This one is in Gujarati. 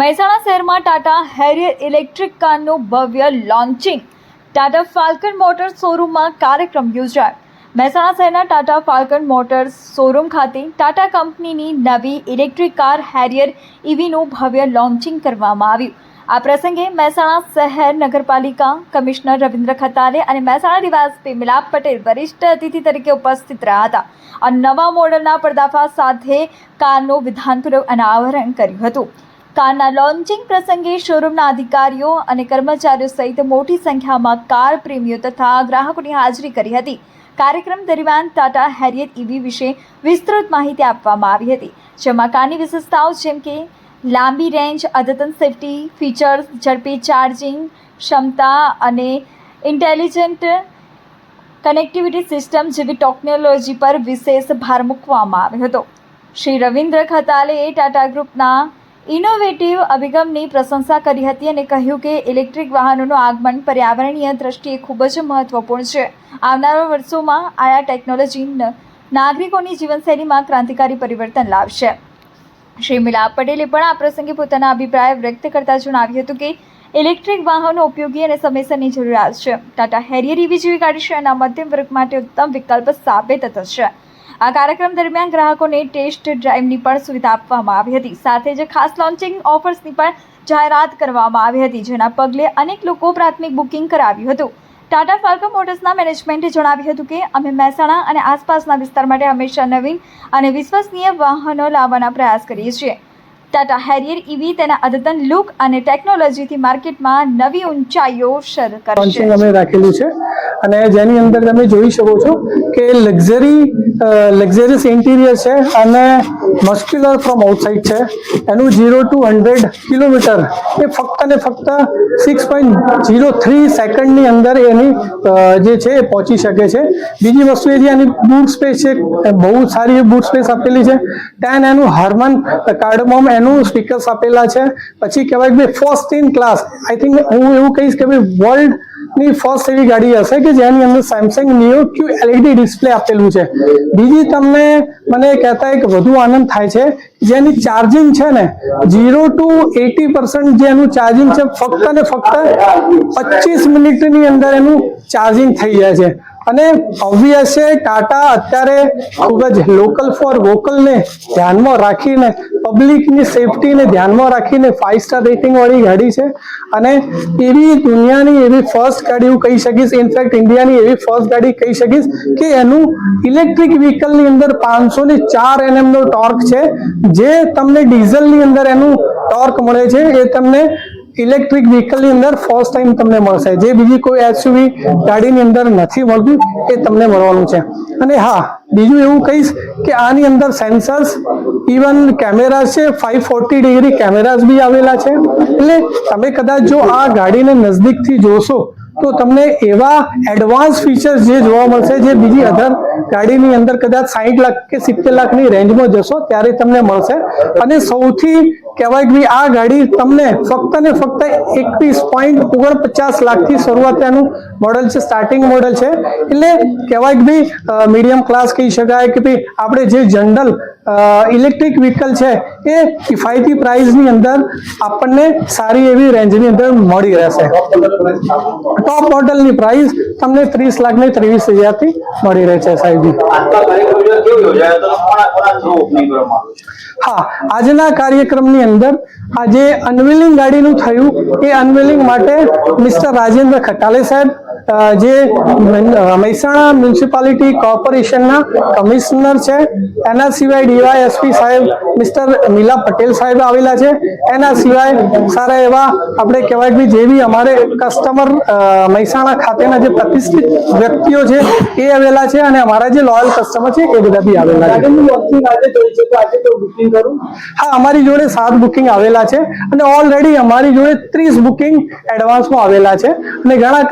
મહેસાણા શહેરમાં ટાટા હેરિયર ઇલેક્ટ્રિક કારનું ભવ્ય લોન્ચિંગ. ટાટા ફાલ્કન મોટર્સ શોરૂમમાં કાર્યક્રમ યોજાયો. મહેસાણા શહેરના ટાટા ફાલ્કન મોટર્સ શોરૂમ ખાતે ટાટા કંપનીની નવી ઇલેક્ટ્રિક કાર હેરિયર ઇવીનું ભવ્ય લોન્ચિંગ કરવામાં આવ્યું. આ પ્રસંગે મહેસાણા શહેર નગરપાલિકા કમિશનર રવિન્દ્ર ખતાલે અને મહેસાણા નિવાસી મિલાપ પટેલ વરિષ્ઠ અતિથિ તરીકે ઉપસ્થિત રહ્યા હતા. આ નવા મોડલના પર્દાફાશ સાથે કારનું વિધાનપૂર્વક અનાવરણ કર્યું હતું. કારના લોન્ચિંગ પ્રસંગે શોરૂમના અધિકારીઓ અને કર્મચારીઓ સહિત મોટી સંખ્યામાં કાર પ્રેમીઓ તથા ગ્રાહકોની હાજરી કરી હતી. કાર્યક્રમ દરમિયાન ટાટા હેરિયર ઇવી વિશે વિસ્તૃત માહિતી આપવામાં આવી હતી, જેમાં કારની વિશેષતાઓ જેમ કે લાંબી રેન્જ, અદ્યતન સેફ્ટી, ફીચર્સ, ઝડપી ચાર્જિંગ ક્ષમતા અને ઇન્ટેલિજન્ટ કનેક્ટિવિટી સિસ્ટમ જેવી ટેકનોલોજી પર વિશેષ ભાર મૂકવામાં આવ્યો હતો. શ્રી રવિન્દ્ર ખતાલેએ ટાટા ગ્રુપના ઇનોવેટિવ અભિગમની પ્રશંસા કરી હતી અને કહ્યું કે ઇલેક્ટ્રિક વાહનોનું આગમન પર્યાવરણીય દ્રષ્ટિએ ખૂબ જ મહત્વપૂર્ણ છે. આવનારા વર્ષોમાં આ ટેકનોલોજી નાગરિકોની જીવનશૈલીમાં ક્રાંતિકારી પરિવર્તન લાવશે. શ્રી મિલાપ પટેલે પણ આ પ્રસંગે પોતાના અભિપ્રાય વ્યક્ત કરતા જણાવ્યું હતું કે ઇલેક્ટ્રિક વાહનો ઉપયોગી અને સમયસરની જરૂરિયાત છે. ટાટા હેરિયર ઇવી જેવી ગાડી શહેરના મધ્યમ વર્ગ માટે ઉત્તમ વિકલ્પ સાબિત થશે. આ કાર્યક્રમ દરમિયાન ગ્રાહકોને ટેસ્ટ ડ્રાઈવની પણ સુવિધા આપવામાં આવી હતી. સાથે જ ખાસ લોન્ચિંગ ઓફર્સની પણ જાહેરાત કરવામાં આવી હતી, જેના પગલે અનેક લોકો પ્રાથમિક બુકિંગ કરાવ્યું હતું. ટાટા ફાલ્કન મોટર્સના મેનેજમેન્ટે જણાવ્યું હતું કે, અમે મહેસાણા અને આસપાસના વિસ્તાર માટે હંમેશા નવીન અને વિશ્વસનીય વાહનો લાવવાના પ્રયાસ કરીએ છીએ. ટાટા હેરિયર ઇવી તેના અદ્યતન લુક અને ટેકનોલોજીથી માર્કેટમાં નવી ઊંચાઈઓ શરૂ કરશે. અમે રાખેલું છે. અને જેની અંદર તમે જોઈ શકો છો કે લક્ઝરી લક્ઝરિયસ ઇન્ટિરિયર છે અને મસ્ક્યુલર ફ્રોમ આઉટસાઇડ છે. એનું ઝીરો ટુ હંડ્રેડ કિલોમીટર એ ફક્ત ને ફક્ત સિક્સ પોઈન્ટ ઝીરો થ્રી સેકન્ડની અંદર એની જે છે એ પહોંચી શકે છે. બીજી વસ્તુ એ છે એની બૂટ સ્પેસ છે બહુ સારી બૂટ સ્પેસ આપેલી છે. ટેન એનું હાર્મન કાર્ડમોમ એનું સ્પીકર્સ આપેલા છે. પછી કહેવાય કે first in class. I think હું એવું કહીશ કે ભાઈ વર્લ્ડ ની ફર્સ્ટ એવી ગાડી હશે કે જેની અંદર Samsung Neo Q LED display આપેલું છે. બીજી તમને મને કહેતા એક વધુ આનંદ થાય છે જેની ચાર્જિંગ છે ને ઝીરો ટુ એટી પર્સન્ટ જેનું ચાર્જિંગ છે, ફક્ત ને ફક્ત પચીસ મિનિટની અંદર એનું ચાર્જિંગ થઈ જાય છે. અને ઓબ્વિયસ ટાટા અત્યારે ખૂબ જ લોકલ ફોર વોકલને ધ્યાનમાં રાખીને પબ્લિકની સેફટીને ધ્યાનમાં રાખીને ફાઇવ સ્ટાર રેટિંગ વાળી ગાડી છે. અને એવી દુનિયાની એવી ફર્સ્ટ ગાડી હું કહી શકીશ. ઇનફેક્ટ ઇન્ડિયાની એવી ફર્સ્ટ ગાડી કહી શકીશ કે એનું ઇલેક્ટ્રિક વ્હીકલની અંદર પાંચસો ને ચાર એનએમનો ટોર્ક છે. જે તમને ડીઝલની અંદર એનું ટોર્ક મળે છે. એ તમને ઇલેક્ટ્રિક વ્હીકલની અંદર ફર્સ્ટ ટાઈમ તમને મળશે. જે બીજી કોઈ એસયુવી ગાડીની અંદર નથી મળતું, એ તમને મળવાનું છે. અને હા, બીજું એવું કહીશ કે આની અંદર સેન્સર્સ, ઇવન કેમેરા છે ફાઈવ ફોર્ટી ડિગ્રી કેમેરાઝ બી આવેલા છે. એટલે તમે કદાચ જો આ ગાડીને નજદીકથી જોશો, તો તમને એવા એડવાન્સ ફીચર્સ જે જોવા મળશે, જે બીજી અધર ગાડીની અંદર કદાચ સાહીઠ લાખ કે સિત્તેર લાખની રેન્જમાં જશો, ત્યારે તમને મળશે. અને સૌથી કહેવાય કે આ ગાડી તમને ફક્ત ને ફક્ત એકવીસ પોઈન્ટ ઓગણપચાસ લાખથી શરૂઆત એનું મોડલ છે સ્ટાર્ટિંગ મોડલ છે. એટલે કહેવાય કે ભાઈ મીડિયમ ક્લાસ કહી શકાય કે ભાઈ, આપણે જે જનરલ ઇલેક્ટ્રિક વ્હીકલ છે, એ કિફાયતી પ્રાઇસની અંદર આપણને સારી એવી રેન્જની અંદર મળી રહેશે. ટોપ મોડલની પ્રાઇસ તમને ત્રીસ લાખ ને ત્રેવીસ હજારથી મળી રહે છે સાહેબજી હા આજના કાર્યક્રમની અંદર આજે અનવિલિંગ ગાડીનું થયું એ અનવિલિંગ માટે મિસ્ટર રાજેન્દ્ર ખટાલે સાહેબ જે મહેસાણા મ્યુનિસિપાલિટી કોર્પોરેશનના કમિશનર છે. એના સિવાય ડીવાયએસપી સાહેબ મિસ્ટર નીલા પટેલ સાહેબ આવેલા છે. એના સિવાય સારા એવા આપણે કહેવાય કે જે બી અમારે કસ્ટમર મહેસાણા ખાતેના જે પ્રતિષ્ઠિત વ્યક્તિઓ છે એ આવેલા છે અને અમારા જે લોયલ કસ્ટમર છે એ બધા બી આવેલા છે. હા અમારી જોડે સાત બુકિંગ આવેલા છે અને ઓલરેડી અમારી જોડે ત્રીસ બુકિંગ એડવાન્સમાં આવેલા છે. અને ઘણા